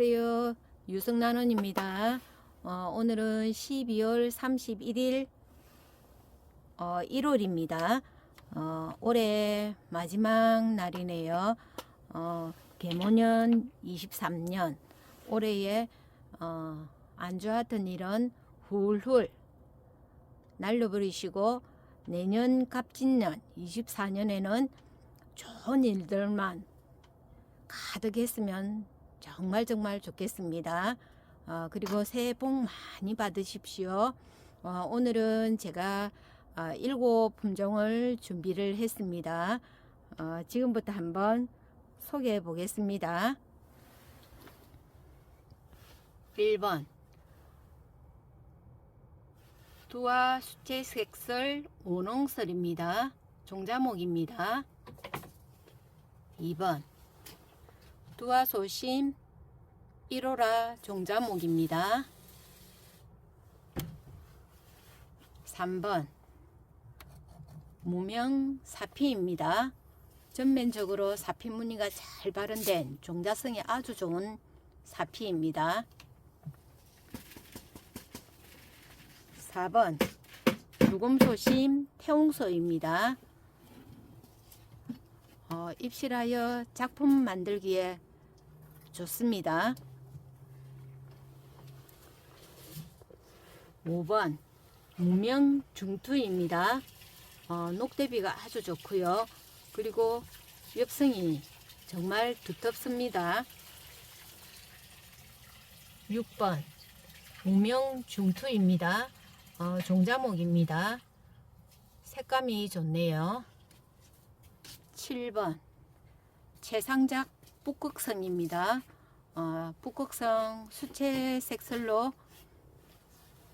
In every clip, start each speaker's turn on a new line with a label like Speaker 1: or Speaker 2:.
Speaker 1: 안녕하세요. 유승난원입니다. 어, 오늘은 12월 31일 어, 1월입니다. 어, 올해 마지막 날이네요. 어, 개모년 23년 올해에 어, 안 좋았던 일은 훌훌 날려버리시고 내년 갑진년 24년에는 좋은 일들만 가득 했으면 정말 정말 좋겠습니다. 어, 그리고 새해 복 많이 받으십시오. 어, 오늘은 제가 어, 일곱 품종을 준비를 했습니다. 어, 지금부터 한번 소개해 보겠습니다. 1번 두화 수채 색설 오농설입니다. 종자목입니다. 2번 두화소심 1호라 종자목입니다. 3번 무명 사피입니다. 전면적으로 사피 무늬가 잘 발현된 종자성이 아주 좋은 사피입니다. 4번 유금소심 태웅소입니다. 어, 입실하여 작품 만들기에 좋습니다. 5번 무명 중투입니다. 어, 녹대비가 아주 좋고요. 그리고 엽성이 정말 두텁습니다. 6번 무명 중투입니다. 어, 종자목입니다. 색감이 좋네요. 7번 최상작 북극성입니다. 어, 북극성 수채 색설로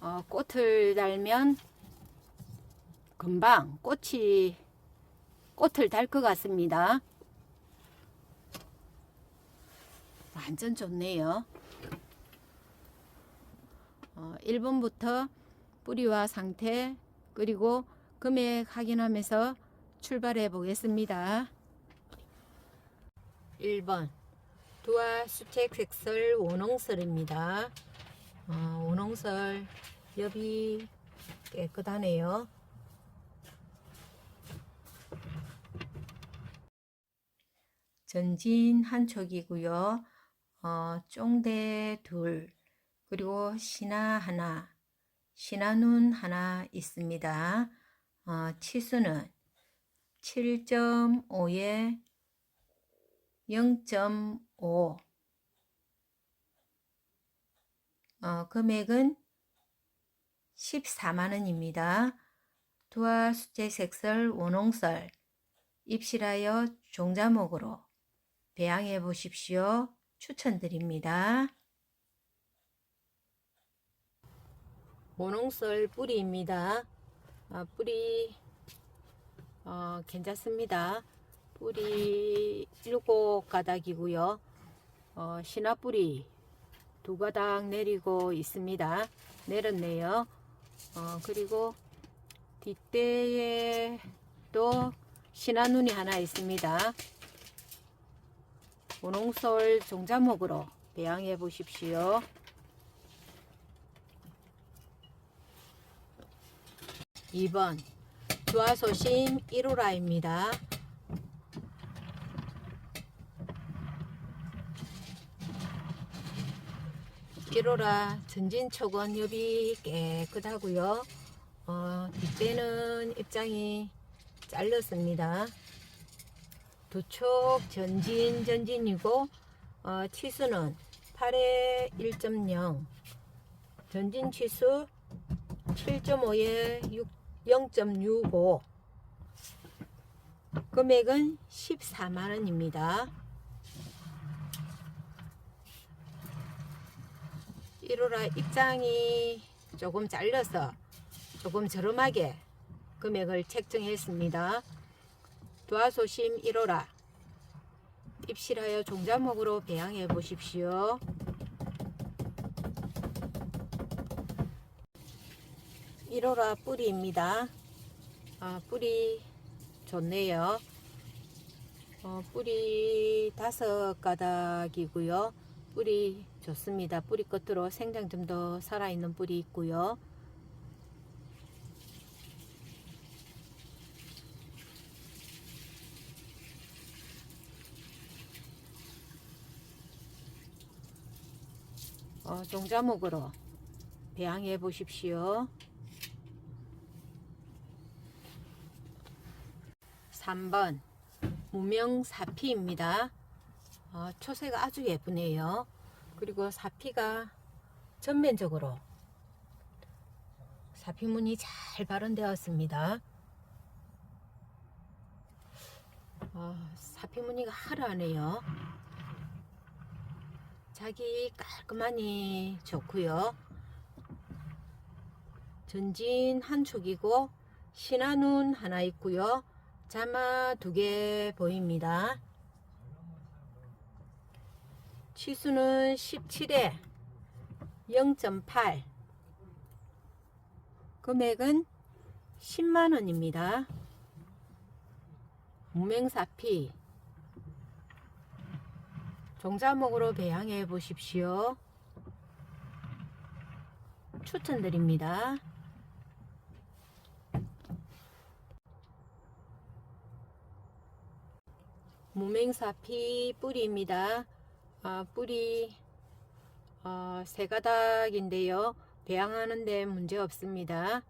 Speaker 1: 어, 꽃을 달면 금방 꽃이 꽃을 달 것 같습니다. 완전 좋네요. 어, 1번부터 뿌리와 상태 그리고 금액 확인하면서 출발해 보겠습니다. 1번 두화 수책 색설 원홍설입니다. 어, 원홍설 엽이 깨끗하네요. 전진 한 촉이고요. 어, 쫑대 둘 그리고 신화 하나 신화눈 하나 있습니다. 어, 치수는 7.5에 0.5 어, 금액은 14만원입니다. 두화 수제 색설 원홍설 입실하여 종자목으로 배양해 보십시오. 추천드립니다. 원홍설 뿌리입니다. 아, 뿌리 어, 괜찮습니다. 뿌리 일곱 가닥이고요. 어, 신화 뿌리 두 가닥 내리고 있습니다. 내렸네요. 어, 그리고 뒷대에 또 신화 눈이 하나 있습니다. 원홍솔 종자목으로 배양해 보십시오. 2번 주화소심 1호라입니다. 1호라 전진촉은 엽이 깨끗하고요. 어, 뒷배는 입장이 잘렸습니다. 두촉 전진 전진이고 어, 치수는 8에 1.0 전진 치수 7.5에 6 0.65 금액은 14만원입니다 1호라 입장이 조금 잘려서 조금 저렴하게 금액을 책정했습니다 도화소심 1호라 입실하여 종자목으로 배양해 보십시오 1호라 뿌리입니다. 아, 뿌리 좋네요. 어, 뿌리 다섯 가닥이고요. 뿌리 좋습니다. 뿌리 끝으로 생장 좀 더 살아있는 뿌리 있고요. 어, 종자목으로 배양해 보십시오. 3번 무명 사피입니다. 어, 초세가 아주 예쁘네요. 그리고 사피가 전면적으로 사피무늬 잘 발원되었습니다. 어, 사피무늬가 화려하네요. 자기 깔끔하니 좋고요. 전진 한 축이고 신한운 하나 있고요. 자마 두 개 보입니다. 치수는 17에 0.8 금액은 10만원입니다. 무맹사피 종자목으로 배양해 보십시오. 추천드립니다. 무맹사피 뿌리입니다. 아, 뿌리 어, 세 가닥인데요. 배양하는데 문제 없습니다.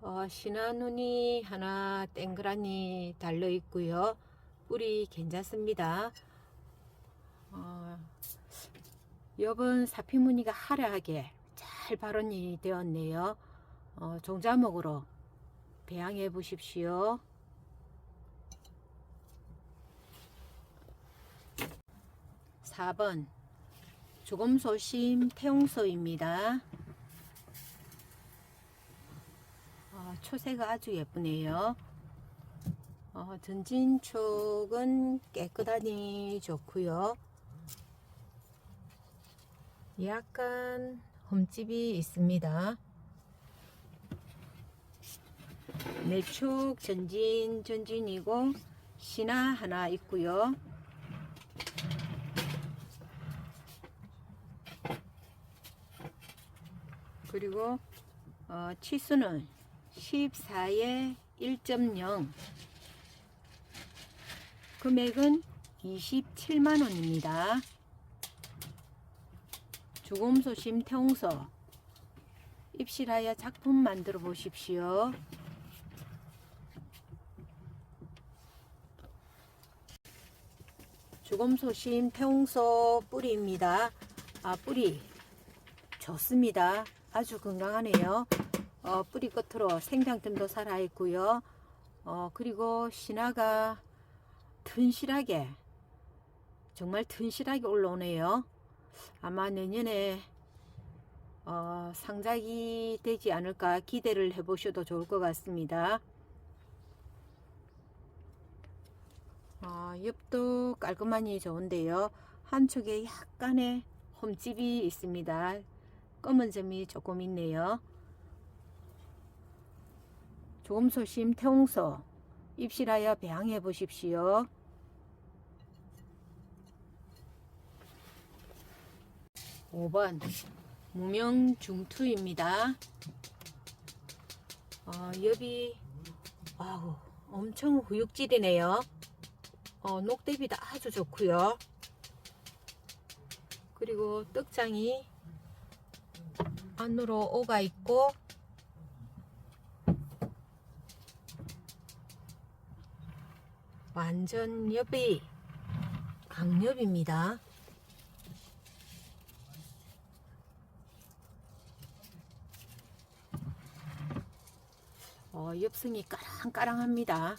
Speaker 1: 어, 신화눈이 하나 땡그라니 달려 있고요. 뿌리 괜찮습니다. 어, 여분 사피무늬가 화려하게 잘 발원이 되었네요. 어, 종자목으로 배양해 보십시오. 4번 조금소심 태용소입니다. 어, 초세가 아주 예쁘네요. 어, 전진촉은 깨끗하니 좋고요. 약간 흠집이 있습니다. 내촉 전진 전진이고 신화 하나 있고요. 그리고 어, 치수는 14에 1.0 금액은 27만원입니다. 주검소심 태웅서 입실하여 작품 만들어 보십시오. 주검소심 태웅서 뿌리입니다. 아 뿌리 좋습니다. 아주 건강하네요. 어, 뿌리 끝으로 생장점도 살아있고요. 어, 그리고 신화가 튼실하게 정말 튼실하게 올라오네요. 아마 내년에 어, 상작이 되지 않을까 기대를 해보셔도 좋을 것 같습니다. 어, 엽도 깔끔하니 좋은데요. 한쪽에 약간의 홈집이 있습니다. 검은 점이 조금 있네요. 조금소심 태웅소 입실하여 배양해 보십시오. (5번) 무명중투입니다. 어, 엽이 와우 엄청 후육질이네요. 어, 녹대비도 아주 좋고요. 그리고 떡장이 안으로 오가 있고 완전 엽이 강엽입니다. 어, 엽승이 까랑까랑합니다.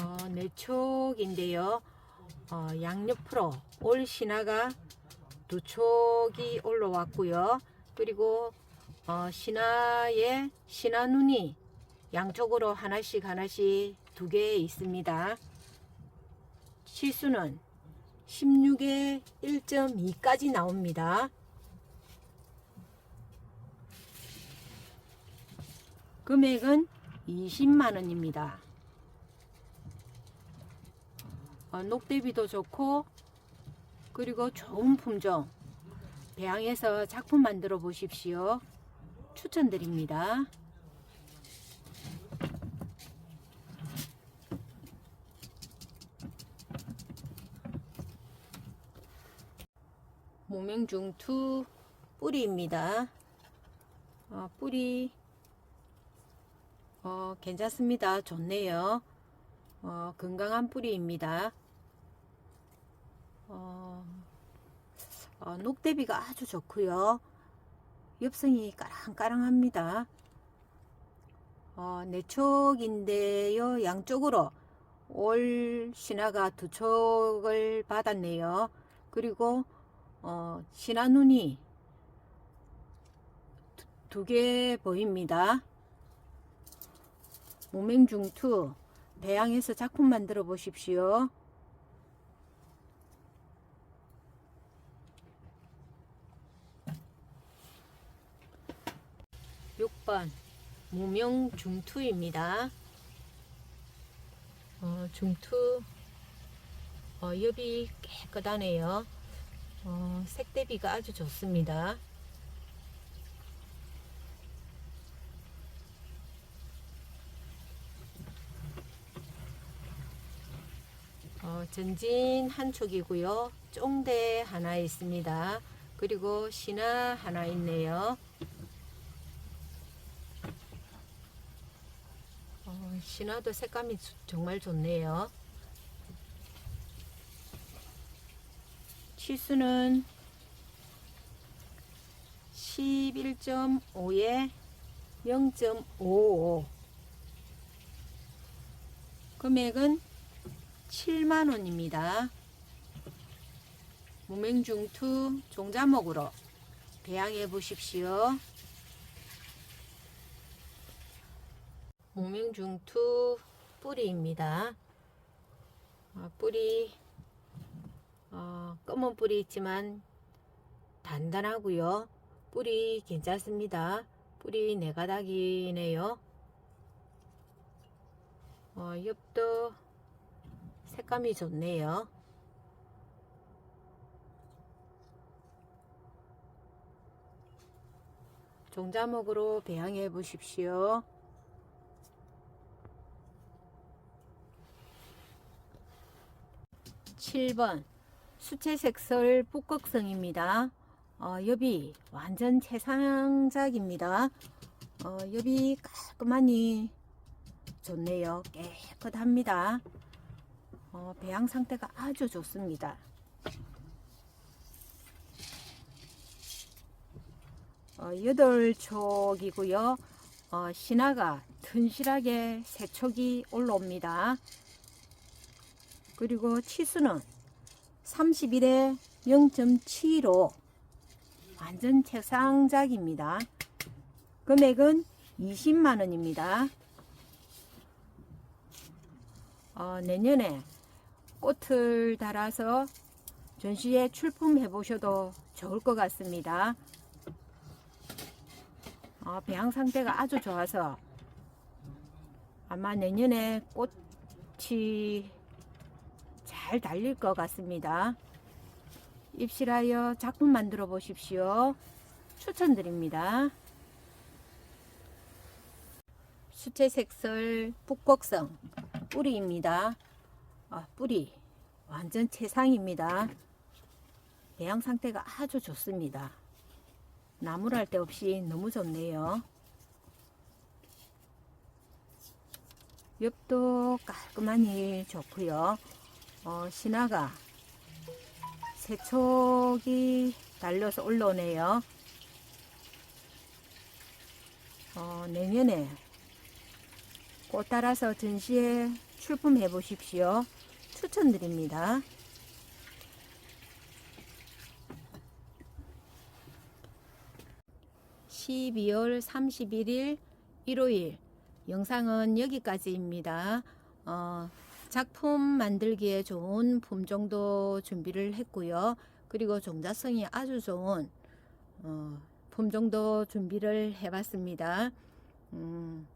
Speaker 1: 어, 내촉인데요. 어, 양옆으로 올 신화가 두 촉이 올라왔고요. 그리고 어, 신화에 신화 눈이 양쪽으로 하나씩 하나씩 두 개 있습니다. 치수는 16에 1.2까지 나옵니다. 금액은 20만 원입니다. 어, 녹대비도 좋고 그리고 좋은 품종 배양해서 작품 만들어 보십시오. 추천드립니다. 모명중투 뿌리입니다. 어, 뿌리 어, 괜찮습니다. 좋네요. 어, 건강한 뿌리입니다. 어, 어, 녹대비가 아주 좋고요. 엽성이 까랑까랑합니다. 어, 내촉인데요. 양쪽으로 올 신화가 두 촉을 받았네요. 그리고 어, 신화 눈이 두 개 보입니다. 모맹중투 배양해서 작품 만들어 보십시오. 육번 무명 중투입니다. 어, 중투 어, 엽이 깨끗하네요. 어, 색 대비가 아주 좋습니다. 어, 전진 한 촉이고요. 쫑대 하나 있습니다. 그리고 신화 하나 있네요. 어, 신화도 색감이 주- 정말 좋네요. 치수는 11.5에 0.55 금액은 7만원입니다. 무맹중투 종자목으로 배양해 보십시오. 무맹중투 뿌리입니다. 어, 뿌리 어, 검은 뿌리 있지만 단단하고요. 뿌리 괜찮습니다. 뿌리 네 가닥이네요. 어, 엽도 색감이 좋네요. 종자목으로 배양해 보십시오. 칠번 수채색설 북극성입니다. 어, 엽이 완전 최상작입니다. 어, 엽이 깔끔하니 좋네요. 깨끗합니다. 어, 배양 상태가 아주 좋습니다. 어, 8촉이고요. 어, 신화가 튼실하게 세 촉이 올라옵니다. 그리고 치수는 31에 0.75 완전 최상작입니다. 금액은 20만 원입니다. 어, 내년에 꽃을 달아서 전시에 출품해 보셔도 좋을 것 같습니다. 어, 배양 상태가 아주 좋아서 아마 내년에 꽃이 잘 달릴 것 같습니다. 입실하여 작품 만들어 보십시오. 추천드립니다. 수채색설 북곡성 뿌리입니다. 아, 뿌리 완전 최상입니다. 배양 상태가 아주 좋습니다. 나무랄 데 없이 너무 좋네요. 옆도 깔끔하니 좋고요. 어, 신화가 세촉이 달려서 올라오네요. 어, 내년에 꽃 따라서 전시에 출품해 보십시오. 추천드립니다. (12월 31일) 일요일 영상은 여기까지입니다. 어, 작품 만들기에 좋은 품종도 준비를 했고요. 그리고 종자성이 아주 좋은 어, 품종도 준비를 해봤습니다. 음,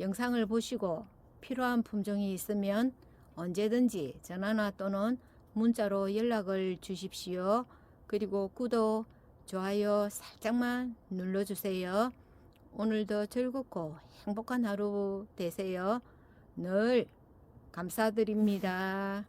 Speaker 1: 영상을 보시고 필요한 품종이 있으면 언제든지 전화나 또는 문자로 연락을 주십시오. 그리고 구독, 좋아요 살짝만 눌러주세요. 오늘도 즐겁고 행복한 하루 되세요. 늘 감사드립니다.